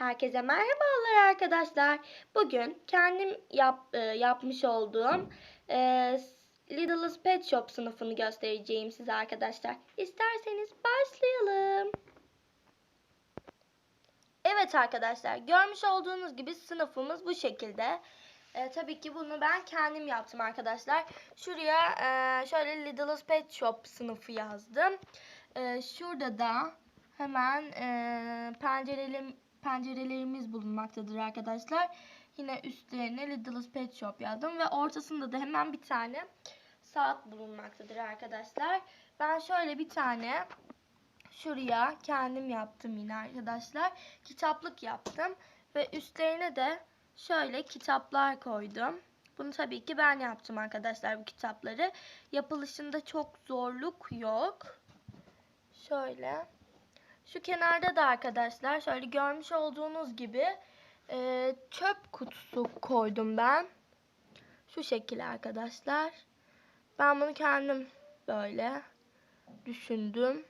Herkese merhabalar arkadaşlar. Bugün kendim yap, e, yapmış olduğum e, Littlest Pet Shop sınıfını göstereceğim size arkadaşlar. İsterseniz başlayalım. Evet arkadaşlar görmüş olduğunuz gibi sınıfımız bu şekilde. E, tabii ki bunu ben kendim yaptım arkadaşlar. Şuraya e, şöyle Littlest Pet Shop sınıfı yazdım. E, şurada da hemen e, pencerelim, pencerelerimiz bulunmaktadır arkadaşlar. Yine üstlerine Littlest Pet Shop yazdım ve ortasında da hemen bir tane saat bulunmaktadır arkadaşlar. Ben şöyle bir tane şuraya kendim yaptım yine arkadaşlar. Kitaplık yaptım ve üstlerine de şöyle kitaplar koydum. Bunu tabii ki ben yaptım arkadaşlar bu kitapları. Yapılışında çok zorluk yok. Şöyle. Şu kenarda da arkadaşlar şöyle görmüş olduğunuz gibi e, çöp kutusu koydum ben. Şu şekilde arkadaşlar. Ben bunu kendim böyle düşündüm.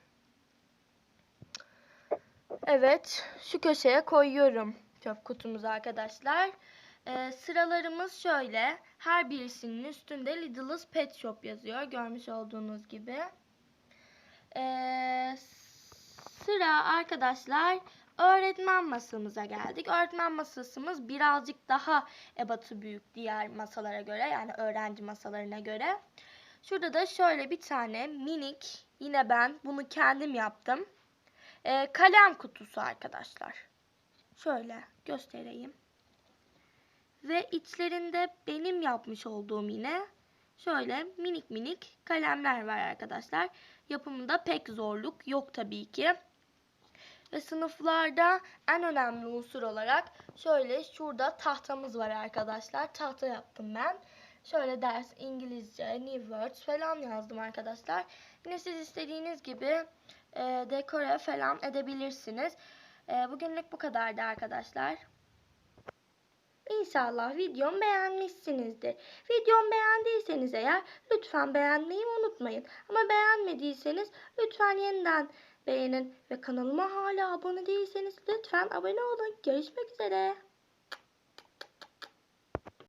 Evet, şu köşeye koyuyorum çöp kutumuzu arkadaşlar. Ee, sıralarımız şöyle. Her birisinin üstünde Littlest Pet Shop yazıyor. Görmüş olduğunuz gibi. Ee, sıra arkadaşlar öğretmen masamıza geldik. Öğretmen masasımız birazcık daha ebatı büyük diğer masalara göre. Yani öğrenci masalarına göre. Şurada da şöyle bir tane minik yine ben bunu kendim yaptım. Ee, kalem kutusu arkadaşlar. Şöyle göstereyim. Ve içlerinde benim yapmış olduğum yine şöyle minik minik kalemler var arkadaşlar. Yapımında pek zorluk yok tabii ki. Ve sınıflarda en önemli unsur olarak şöyle şurada tahtamız var arkadaşlar. Tahta yaptım ben. Şöyle ders İngilizce, new words falan yazdım arkadaşlar. Yine siz istediğiniz gibi e, dekore falan edebilirsiniz. E, bugünlük bu kadardı arkadaşlar. İnşallah videomu beğenmişsinizdir. Videomu beğendiyseniz eğer lütfen beğenmeyi unutmayın. Ama beğenmediyseniz lütfen yeniden beğenin. Ve kanalıma hala abone değilseniz lütfen abone olun. Görüşmek üzere.